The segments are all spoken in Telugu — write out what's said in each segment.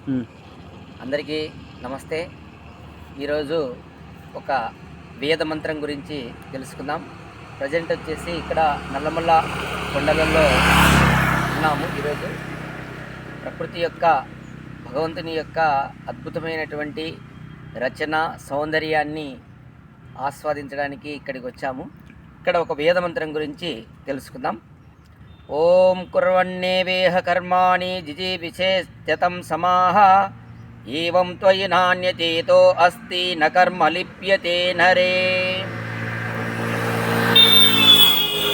అందరికీ నమస్తే. ఈరోజు ఒక వేద మంత్రం గురించి తెలుసుకుందాం. ప్రజెంట్ వచ్చేసి ఇక్కడ నల్లమల్ల కొండలలో ఉన్నాము ఈరోజు. ప్రకృతి యొక్క భగవంతుని యొక్క అద్భుతమైనటువంటి రచన సౌందర్యాన్ని ఆస్వాదించడానికి ఇక్కడికి వచ్చాము. ఇక్కడ ఒక వేద మంత్రం గురించి తెలుసుకుందాం. ఓం కుర్వన్నేవేహ కర్మాణి జిజీవిషేత్యతం సమాహ. ఏం త్వయి నాణ్యతేతో అస్తి న కర్మ లిప్యతే నరే.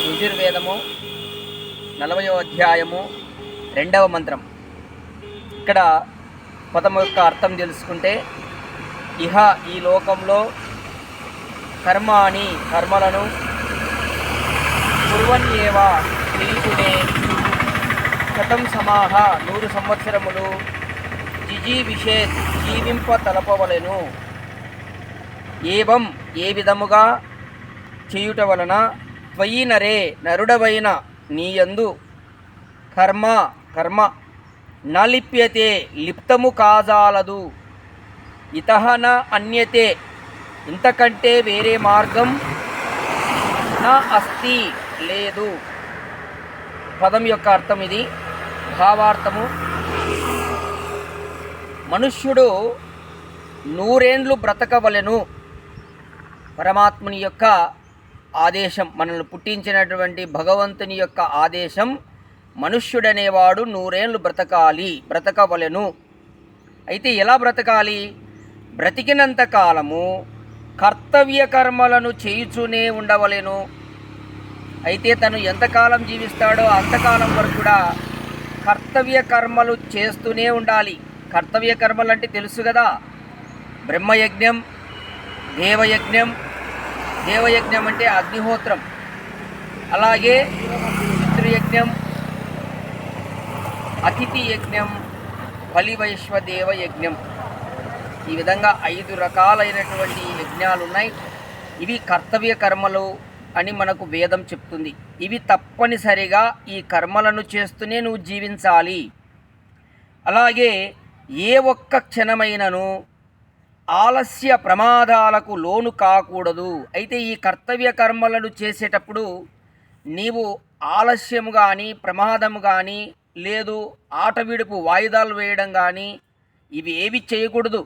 యజుర్వేదము నలభయో అధ్యాయము రెండవ మంత్రం. ఇక్కడ పదము యొక్క అర్థం తెలుసుకుంటే ఇహ ఈ లోకంలో కర్మాని కర్మలను కుర్వన్యేవా క్రీతునే శతం సమాహ నూరు సంవత్సరములు. జిజీవిషే జీవింప తలపవలెను. ఏవం ఏ విధముగా చేయుట వలన త్వయి నరే నరుడవైన నీయందు కర్మ కర్మ నలిప్యతే లిప్తము కాజాలదు. ఇతహన అన్యతే ఇంతకంటే వేరే మార్గం నా అస్తి లేదు. పదం యొక్క అర్థం ఇది. భావార్థము. మనుష్యుడు నూరేండ్లు బ్రతకవలెను. పరమాత్ముని యొక్క ఆదేశం మనల్ని పుట్టించినటువంటి భగవంతుని యొక్క ఆదేశం మనుష్యుడనేవాడు నూరేండ్లు బ్రతకాలి బ్రతకవలెను. అయితే ఎలా బ్రతకాలి? బ్రతికినంత కాలము కర్తవ్య కర్మలను చేయుచూనే ఉండవలెను. అయితే తను ఎంతకాలం జీవిస్తాడో అంతకాలం వరకు కూడా కర్తవ్య కర్మలు చేస్తూనే ఉండాలి. కర్తవ్య కర్మలు అంటే తెలుసు కదా? బ్రహ్మయజ్ఞం దేవయజ్ఞం. దేవయజ్ఞం అంటే అగ్నిహోత్రం. అలాగే పితృయజ్ఞం అతిథి యజ్ఞం బలివైశ్వదేవ యజ్ఞం ఈ విధంగా ఐదు రకాలైనటువంటి యజ్ఞాలు ఉన్నాయి ఇవి కర్తవ్య కర్మలు. అని మనకు వేదం చెప్తుంది. ఇవి తప్పనిసరిగా ఈ కర్మలను చేస్తూనే నువ్వు జీవించాలి. అలాగే ఏ ఒక్క క్షణమైనను ఆలస్య ప్రమాదాలకు లోను కాకూడదు. అయితే ఈ కర్తవ్య కర్మలను చేసేటప్పుడు నీవు ఆలస్యం కానీ ప్రమాదం కానీ లేదు ఆట విడుపు వాయిదాలు వేయడం కానీ ఇవి ఏవి చేయకూడదు.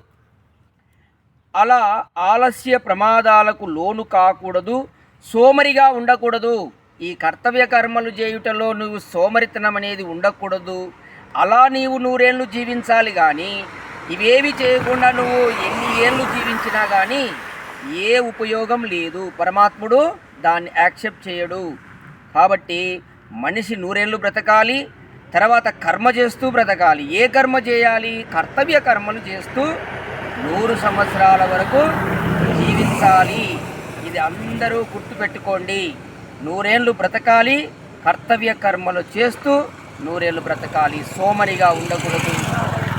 అలా ఆలస్య ప్రమాదాలకు లోను కాకూడదు. సోమరిగా ఉండకూడదు. ఈ కర్తవ్య కర్మలు చేయుటలో నువ్వు సోమరితనం అనేది ఉండకూడదు. అలా నీవు నూరేళ్ళు జీవించాలి కానీ ఇవేవి చేయకుండా నువ్వు ఎన్ని ఏళ్ళు జీవించినా కానీ ఏ ఉపయోగం లేదు. పరమాత్ముడు దాన్ని యాక్సెప్ట్ చేయడు. కాబట్టి మనిషి నూరేళ్ళు బ్రతకాలి తర్వాత కర్మ చేస్తూ బ్రతకాలి. ఏ కర్మ చేయాలి? కర్తవ్య కర్మలు చేస్తూ నూరు సంవత్సరాల వరకు జీవించాలి. ఇది అందరూ గుర్తుపెట్టుకోండి. నూరేళ్ళు బ్రతకాలి కర్తవ్య కర్మలు చేస్తూ నూరేళ్ళు బ్రతకాలి సోమరిగా ఉండకూడదు.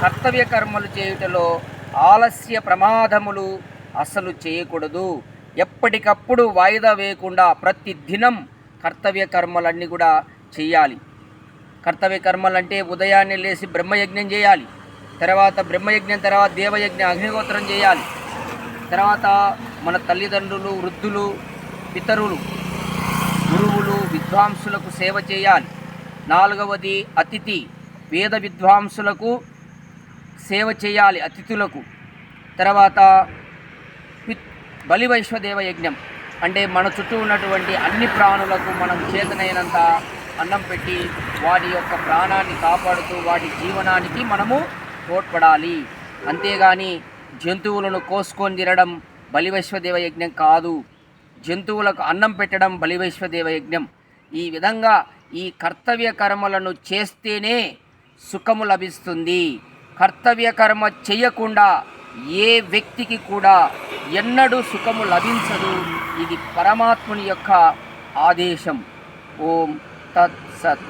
కర్తవ్య కర్మలు చేయుటలో ఆలస్య ప్రమాదములు అసలు చేయకూడదు. ఎప్పటికప్పుడు వాయిదా వేయకుండా ప్రతి దినం కర్తవ్య కర్మలన్నీ కూడా చేయాలి. కర్తవ్య కర్మలంటే ఉదయాన్నే లేచి బ్రహ్మయజ్ఞం చేయాలి. తర్వాత బ్రహ్మయజ్ఞం తర్వాత దేవయజ్ఞం అగ్నిహోత్రం చేయాలి. తర్వాత మన తల్లిదండ్రులు వృద్ధులు పితరులు గురువులు విద్వాంసులకు సేవ చేయాలి. నాలుగవది అతిథి. వేద విద్వాంసులకు సేవ చేయాలి అతిథులకు. తర్వాత బలివైశ్వదేవ బలి వైశ్వదేవ యజ్ఞం. అంటే మన చుట్టూ ఉన్నటువంటి అన్ని ప్రాణులకు మనం చేతనైనంత అన్నం పెట్టి వాటి యొక్క ప్రాణాన్ని కాపాడుతూ వాటి జీవనానికి మనము తోడ్పడాలి. అంతేగాని జంతువులను కోసుకొని తినడం బలివైశ్వదేవ యజ్ఞం కాదు. జంతువులకు అన్నం పెట్టడం బలివైశ్వదేవ యజ్ఞం ఈ విధంగా ఈ కర్తవ్య కర్మలను చేస్తేనే సుఖము లభిస్తుంది. కర్తవ్య కర్మ చేయకుండా ఏ వ్యక్తికి కూడా ఎన్నడూ సుఖము లభించదు. ఇది పరమాత్ముని యొక్క ఆదేశం. ఓం తత్సత్